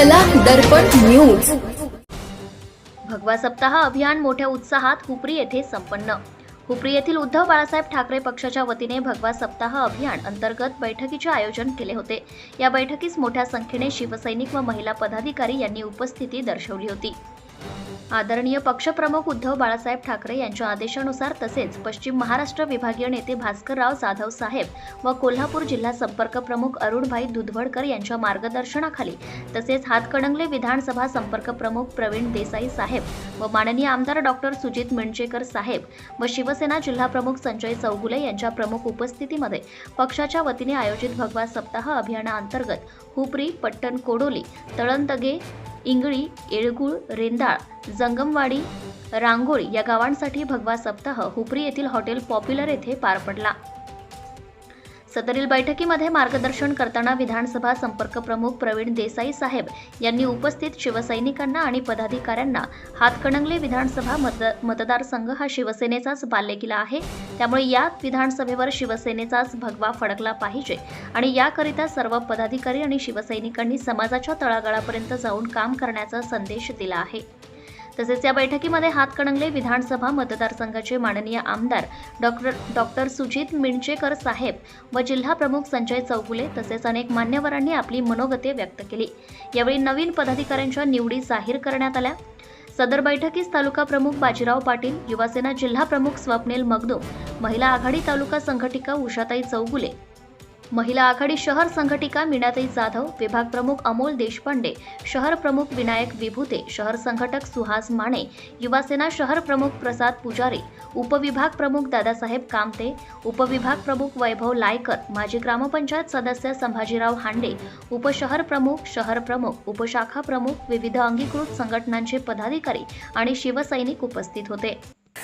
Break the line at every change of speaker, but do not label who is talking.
दर्पण news.
भगवा सप्ताह अभियान मोठ्या उत्साहात हुपरी येथे संपन्न. हुपरी येथील उद्धव बाळासाहेब ठाकरे पक्षाच्या वतीने भगवा सप्ताह अभियान अंतर्गत बैठकीचे आयोजन केले होते. या बैठकीस मोठ्या संख्येने शिवसैनिक व महिला पदाधिकारी यांनी उपस्थिती दर्शवली होती. आदरणीय पक्षप्रमुख उद्धव बाळासाहेब ठाकरे यांच्या आदेशानुसार तसेच पश्चिम महाराष्ट्र विभागीय नेते भास्करराव जाधव साहेब व कोल्हापूर जिल्हा संपर्क प्रमुख अरुणभाई दुधवडकर यांच्या मार्गदर्शनाखाली तसेच हातकणंगले विधानसभा संपर्क प्रमुख प्रवीण देसाई साहेब व माननीय आमदार डॉक्टर सुजित मिणचेकर साहेब व शिवसेना जिल्हा प्रमुख संजय चौगुले यांच्या प्रमुख उपस्थितीमध्ये पक्षाच्या वतीने आयोजित भगवा सप्ताह अभियानाअंतर्गत हुपरी पट्टण कोडोली तळंतगे इंगळी येळगुळ रेंदाळ जंगमवाडी रांगोळी या गावांसाठी भगवा सप्ताह हुपरी येथील हॉटेल पॉप्युलर येथे पार पडला. सदरील बैठकीमध्ये मार्गदर्शन करताना विधानसभा संपर्क प्रमुख प्रवीण देसाई साहेब यांनी उपस्थित शिवसैनिकांना आणि पदाधिकाऱ्यांना हातकणंगले विधानसभा मत मतदारसंघ हा शिवसेनेचाच बालेकिल्ला आहे. त्यामुळे या विधानसभेवर शिवसेनेचाच भगवा फडकला पाहिजे आणि याकरिता सर्व पदाधिकारी आणि शिवसैनिकांनी समाजाच्या तळागाळापर्यंत जाऊन काम करण्याचा संदेश दिला आहे. तसेच या बैठकीमध्ये हातकणंगले विधानसभा मतदारसंघाचे माननीय आमदार डॉक्टर डॉक्टर सुजित मिणचेकर साहेब व जिल्हा प्रमुख संजय चौगुले तसेच अनेक मान्यवरांनी आपली मनोगते व्यक्त केली. यावेळी नवीन पदाधिकाऱ्यांच्या निवडी जाहीर करण्यात आल्या. सदर बैठकीस तालुका प्रमुख बाजीराव पाटील युवासेना जिल्हा प्रमुख स्वप्नील मगदूम महिला आघाडी तालुका संघटिका उषाताई चौगुले महिला आघाडी शहर संघटिका मीनाताई जाधव विभाग प्रमुख अमोल देशपांडे शहर प्रमुख विनायक विभूते शहर संघटक सुहास माने युवासेना शहर प्रमुख प्रसाद पुजारी उपविभाग प्रमुख दादासाहेब कामते उपविभाग प्रमुख वैभव लायकर माजी ग्रामपंचायत सदस्य संभाजीराव हांडे उपशहर प्रमुख शहर प्रमुख उपशाखा प्रमुख विविध अंगीकृत संघटनांचे पदाधिकारी आणि शिवसैनिक उपस्थित होते.